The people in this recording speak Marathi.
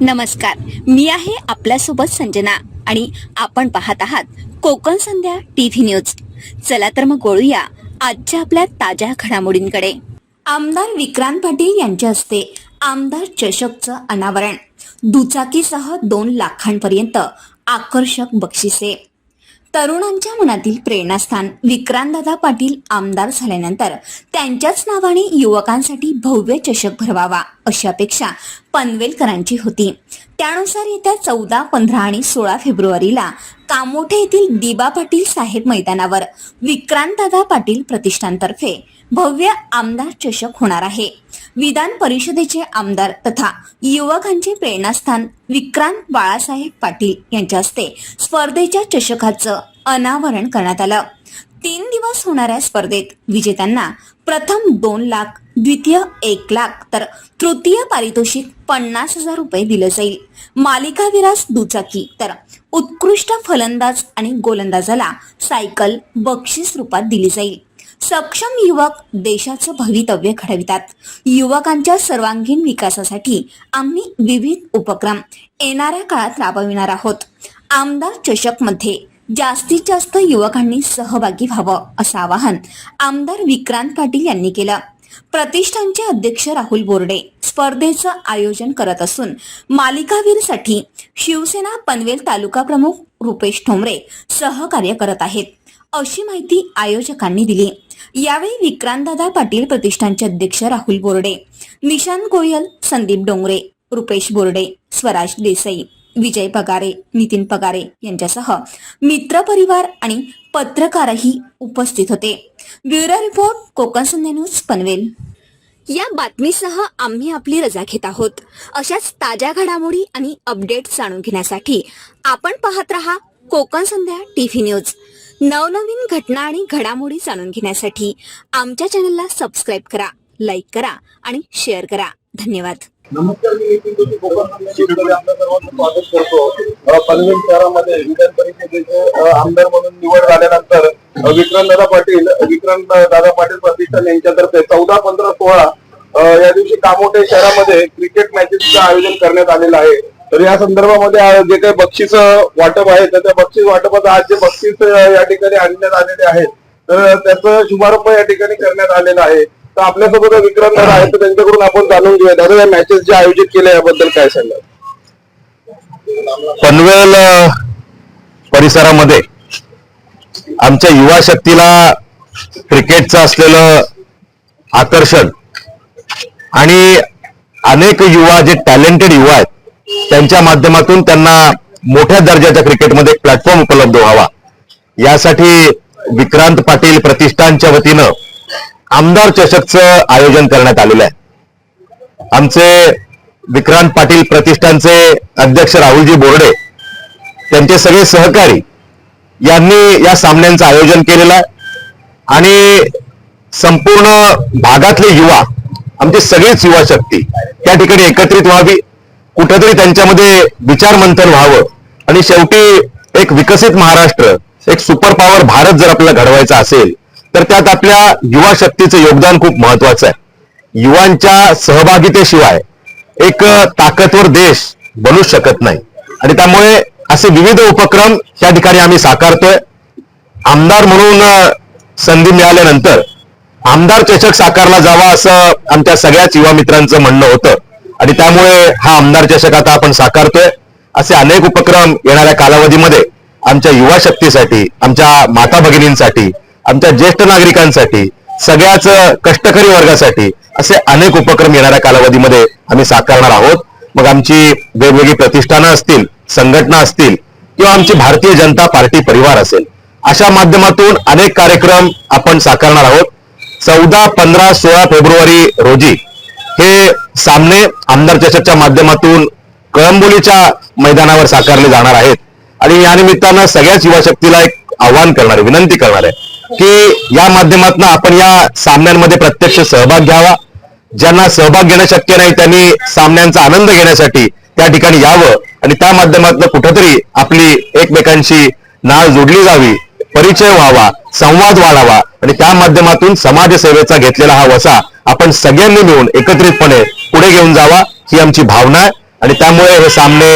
नमस्कार. मी आहे आपल्यासोबत संजना आणि आपण पाहत आहात कोकण संध्या टीव्ही न्यूज. चला तर मग गोळूया आजच्या आपल्या ताज्या घडामोडींकडे. आमदार विक्रांत पाटील यांच्या हस्ते आमदार चषकचं अनावरण. दुचाकीसह दोन लाखांपर्यंत आकर्षक बक्षिसे. तरुणांच्या मनातील प्रेरणास्थान विक्रांतदादा पाटील आमदार झाल्यानंतर त्यांच्याच नावाने युवकांसाठी भव्य चषक भरवावा अशी अपेक्षा पनवेलकरांची होती. त्यानुसार येत्या चौदा पंधरा आणि सोळा फेब्रुवारीला कामोठे येथील दिबा पाटील साहेब मैदानावर विक्रांतदादा पाटील प्रतिष्ठानतर्फे भव्य आमदार चषक होणार आहे. विधान परिषदेचे आमदार तथा युवकांचे प्रेरणास्थान विक्रांत बाळासाहेब पाटील यांच्या हस्ते स्पर्धेच्या चषकाचं अनावरण करण्यात आलं. तीन दिवस होणाऱ्या स्पर्धेत विजेत्यांना प्रथम दोन लाख द्वितीय एक लाख तर तृतीय पारितोषिक पन्नास हजार रुपये दिलं जाईल. मालिकाविरास दुचाकी तर उत्कृष्ट फलंदाज आणि गोलंदाजाला सायकल बक्षीस रूपात दिली जाईल. सक्षम युवक देशाचं भवितव्य घडवितात. युवकांच्या सर्वांगीण विकासासाठी आम्ही विविध उपक्रम येणाऱ्या काळात राबविणार आहोत. आमदार चषकमध्ये जास्तीत जास्त युवकांनी सहभागी व्हावं असं आवाहन आमदार विक्रांत पाटील यांनी केलं. प्रतिष्ठानचे अध्यक्ष राहुल बोर्डे स्पर्धेचं आयोजन करत असून मालिकावीरसाठी शिवसेना पनवेल तालुका प्रमुख रुपेश ठोंबरे सहकार्य करत आहेत. अशी माहिती आयोजकांनी दिली. यावेळी विक्रांतदादा पाटील प्रतिष्ठानचे अध्यक्ष राहुल बोर्डे निशांत गोयल संदीप डोंगरे रुपेश बोर्डे स्वराज देसाई विजय पगारे नितीन पगारे यांच्यासह मित्र परिवार आणि पत्रकारही उपस्थित होते. Bureau report Konkan Sandhya news Panvel. या बातमीसह आम्ही आपली रजा घेत आहोत. अशाच ताज्या घडामोडी आणि अपडेट जाणून घेण्यासाठी आपण पाहत रहा कोकण संध्या टीव्ही न्यूज. नवनवीन घटना आणि घडामोडी जाणून घेण्यासाठी आमच्या चॅनलला सबस्क्राईब करा लाईक करा आणि शेअर करा. धन्यवाद. नमस्कार मी नितीन स्वागत करतो. पनवेल शहरामध्ये विधान परिषदेचे आमदार म्हणून निवड झाल्यानंतर विक्रम विक्रांतदादा पाटील विक्रांत दादा पाटील प्रतिष्ठान यांच्यातर्फे चौदा पंधरा सोळा या दिवशी कामोटे शहरामध्ये क्रिकेट मॅचेसचं आयोजन करण्यात आलेलं आहे. तर या संदर्भामध्ये जे काही बक्षीस वाटप आहे तर त्या बक्षीस वाटपाचं आज जे बक्षीस या ठिकाणी आणण्यात आलेले आहेत तर त्याचा शुभारंभ या ठिकाणी करण्यात आलेला आहे. तर आपल्यासोबत विक्रांत दादा आहेत तर त्यांच्याकडून आपण जाणून घेऊया. दादा या मॅचेस जे आयोजित केले याबद्दल काय सांगा पनवेल परिसरामध्ये आमच्या युवा शक्तीला क्रिकेटचं असलेलं आकर्षण आणि अनेक युवा जे टॅलेंटेड युवा आहेत त्यांच्या माध्यमातून त्यांना मोठ्या दर्जाच्या क्रिकेटमध्ये एक प्लॅटफॉर्म उपलब्ध व्हावा. यासाठी विक्रांत पाटील प्रतिष्ठानच्या वतीनं आमदार चषकचं आयोजन करण्यात आलेलं आहे. आमचे विक्रांत पाटील प्रतिष्ठानचे अध्यक्ष राहुलजी बोर्डे त्यांचे सगळे सहकारी यांनी या सामन्यांचं आयोजन केलेलं आहे. आणि संपूर्ण भागातले युवा आमची सगळीच युवा शक्ती त्या ठिकाणी एकत्रित व्हावी कुठेतरी त्यांच्यामध्ये विचारमंथन व्हावं. आणि शेवटी एक विकसित महाराष्ट्र एक सुपर पॉवर भारत जर आपल्याला घडवायचा असेल तर त्यात आपल्या युवा शक्तीचं योगदान खूप महत्वाचं आहे. युवांच्या सहभागितेशिवाय एक ताकदवर देश बनू शकत नाही. आणि त्यामुळे असे विविध उपक्रम या ठिकाणी आम्ही साकारतोय. आमदार म्हणून संधी मिळाल्यानंतर आमदार चषक साकारला जावा असं आमच्या सगळ्याच युवा मित्रांचं म्हणणं होतं. आणि त्यामुळे हा आमदार चषक आता आपण साकारतोय. असे अनेक उपक्रम येणाऱ्या कालावधीमध्ये आमच्या युवा शक्तीसाठी आमच्या माता भगिनींसाठी आमच्या ज्येष्ठ नागरिकांसाठी सगळ्याच कष्टकरी वर्गासाठी असे अनेक उपक्रम येणाऱ्या कालावधीमध्ये आम्ही साकारणार आहोत. मग आमची वेगवेगळी प्रतिष्ठानं असतील संघटना असतील किंवा आमची भारतीय जनता पार्टी परिवार असेल अशा माध्यमातून अनेक कार्यक्रम आपण साकारणार आहोत. चौदा पंधरा सोळा फेब्रुवारी रोजी हे सामने आमदार चषकच्या माध्यमातून कळंबोलीच्या मैदानावर साकारले जाणार आहेत. आणि या निमित्तानं सगळ्याच युवा शक्तीला एक आव्हान करणार आहे विनंती करणार आहे की या माध्यमातून आपण या सामन्यांमध्ये प्रत्यक्ष सहभाग घ्यावा. ज्यांना सहभाग घेणं शक्य नाही त्यांनी सामन्यांचा आनंद घेण्यासाठी त्या ठिकाणी यावं आणि त्या माध्यमातून कुठंतरी आपली एकमेकांशी नाळ जोडली जावी परिचय व्हावा संवाद वाढावा आणि त्या माध्यमातून समाजसेवेचा घेतलेला हा वसा आपण सगळ्यांनी मिळून एकत्रितपणे पुढे घेऊन जावा ही आमची भावना आहे. आणि त्यामुळे हे सामने